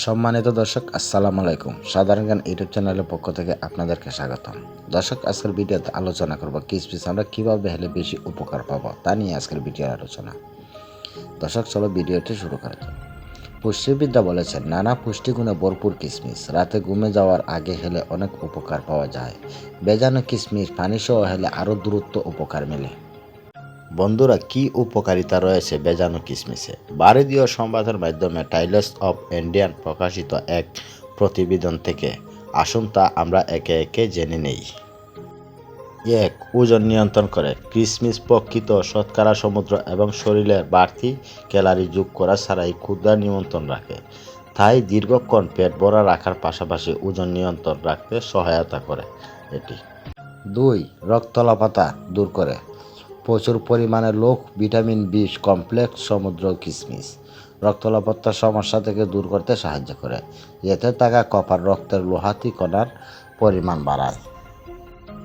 সম্মানিত দর্শক, আসসালামু আলাইকুম। সাধারণ জ্ঞান ইউটিউব চ্যানেলের পক্ষ থেকে আপনাদেরকে স্বাগতম। দর্শক, আজকের ভিডিওতে আলোচনা করব কিসমিস আমরা কীভাবে হেলে বেশি উপকার পাবো তা নিয়ে আজকের ভিডিওর আলোচনা। দর্শক, চলো ভিডিওটি শুরু করা যাক। পুষ্টিবিদ্যা বলেছেন, নানা পুষ্টিগুণে ভরপুর কিসমিস। রাতে ঘুমে যাওয়ার আগে হেলে অনেক উপকার পাওয়া যায়। বেজানো কিসমিস পানি সহ হেলে আরও দ্রুত উপকার মেলে। বন্ধুরা, কি উপকারিতা রয়েছে বেজানো কিসমিসে? ভারতীয় সংবাদের মাধ্যমে টাইলস অফ ইন্ডিয়ান প্রকাশিত এক প্রতিবেদন থেকে আসুন তা আমরা একে একে জেনে নেই। এক, ওজন নিয়ন্ত্রণ করে। কিসমিস প্রকৃত শতকরা সমুদ্র এবং শরীরের বাড়তি ক্যালারি যোগ করা ছাড়াই ক্ষুদ্রা নিয়ন্ত্রণ রাখে। তাই দীর্ঘক্ষণ পেট ভরা রাখার পাশাপাশি ওজন নিয়ন্ত্রণ রাখতে সহায়তা করে এটি। দুই রক্তলাপাতা দূর করে। প্রচুর পরিমাণে লোক, ভিটামিন বি, কমপ্লেক্স, সমুদ্র, কিসমিস। রক্তলাপত্তার সমস্যা থেকে দূর করতে সাহায্য করে। এতে থাকা কপার রক্তের লোহাতি কণার পরিমাণ বাড়ায়।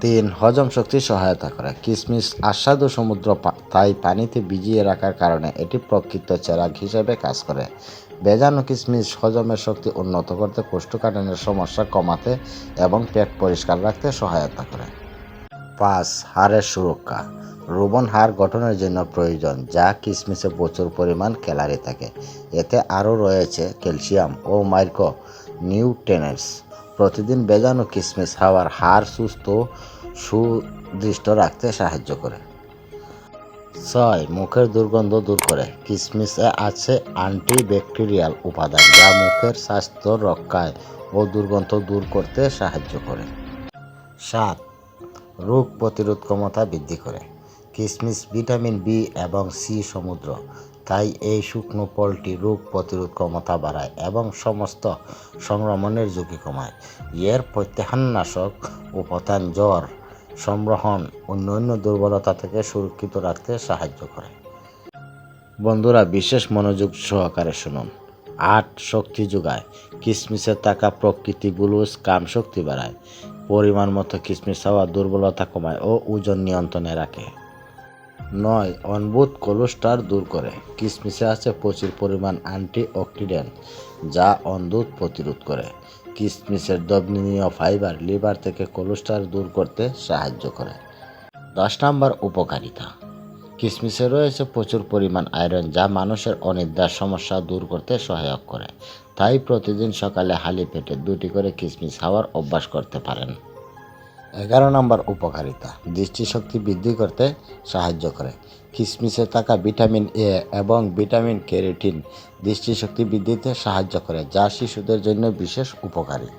তিন, হজম শক্তি সহায়তা করে। কিসমিস আস্বাদু সমুদ্র তাই পানিতে ভিজিয়ে রাখার কারণে এটি প্রকৃত চেরাগ হিসেবে কাজ করে। বেজানো কিসমিস হজমের শক্তি উন্নত করতে কোষ্ঠকাঠিন্যের সমস্যা কমাতে এবং পেট পরিষ্কার রাখতে সহায়তা করে। পাঁচ, হাড়ের সুরক্ষা। রোবন হাড় গঠনের জন্য প্রয়োজন, যা কিসমিসে প্রচুর পরিমাণ ক্যালারি থাকে। এতে আরও রয়েছে ক্যালসিয়াম ও মাইক্রো নিউট্রেনেন্টস প্রতিদিন বেজানো কিসমিস খাওয়ার হাড় সুস্থ সুদৃষ্ট রাখতে সাহায্য করে। ছয়, মুখের দুর্গন্ধ দূর করে। কিসমিসে আছে অ্যান্টিব্যাকটেরিয়াল উপাদান, যা মুখের স্বাস্থ্য রক্ষায় ও দুর্গন্ধ দূর করতে সাহায্য করে। সাত, রোগ প্রতিরোধ ক্ষমতা বৃদ্ধি করে। কিসমিস, ভিটামিন বি এবং সি সমুদ্র। তাই এই শুকনো ফলটি রোগ প্রতিরোধ ক্ষমতা বাড়ায় এবং সমস্ত সংক্রমণের ঝুঁকি কমায়। এর প্রত্যাহারনাশক উপাদান জ্বর সংগ্রহণ অন্যান্য দুর্বলতা থেকে সুরক্ষিত রাখতে সাহায্য করে। বন্ধুরা, বিশেষ মনোযোগ সহকারে শুনুন। আট শক্তি যোগায়। কিসমিসে থাকা প্রকৃতি গ্লুস কাম শক্তি বাড়ায়। পরিমাণ মতো কিসমিস খাওয়া দুর্বলতা কমায় ও ওজন নিয়ন্ত্রণে রাখে। নয় অনবুত কোলেস্ট্রল দূর করে। কিসমিসে আছে প্রচুর পরিমাণ অ্যান্টি অক্সিডেন্ট যা অন্ধুত প্রতিরোধ করে। কিসমিসের দবনীয় ফাইবার লিভার থেকে কোলেস্ট্রল দূর করতে সাহায্য করে। দশ নম্বর উপকারিতা। কিসমিসে রয়েছে প্রচুর পরিমাণ আয়রন, যা মানুষের অনিদ্রার সমস্যা দূর করতে সহায়ক করে। তাই প্রতিদিন সকালে হালি পেটে দুটি করে কিসমিস খাওয়ার অভ্যাস করতে পারেন। এগারো নম্বর উপকারিতা। দৃষ্টিশক্তি বৃদ্ধি করতে সাহায্য করে। কিসমিসে থাকা ভিটামিন এ এবং ভিটামিন ক্যারোটিন দৃষ্টিশক্তি বৃদ্ধিতে সাহায্য করে, যা শিশুদের জন্য বিশেষ উপকারী।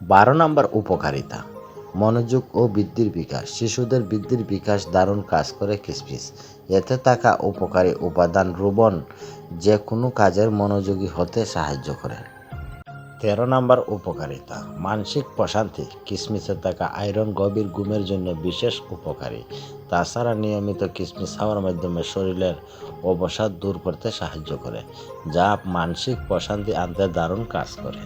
বারো নম্বর উপকারিতা, মনোযোগ ও বৃদ্ধির বিকাশ। শিশুদের বৃদ্ধির বিকাশ দারুণ কাজ করে কিসমিস। এতে থাকা উপকারী উপাদান রোবন যে কোনো কাজের মনোযোগী হতে সাহায্য করে। তেরো নম্বর উপকারিতা, মানসিক প্রশান্তি কিসমিসে থাকা আয়রন গভীর ঘুমের জন্য বিশেষ উপকারী। তাছাড়া নিয়মিত কিসমিস খাওয়ার মাধ্যমে শরীরের অবসাদ দূর করতে সাহায্য করে, যা মানসিক প্রশান্তি আনতে দারুণ কাজ করে।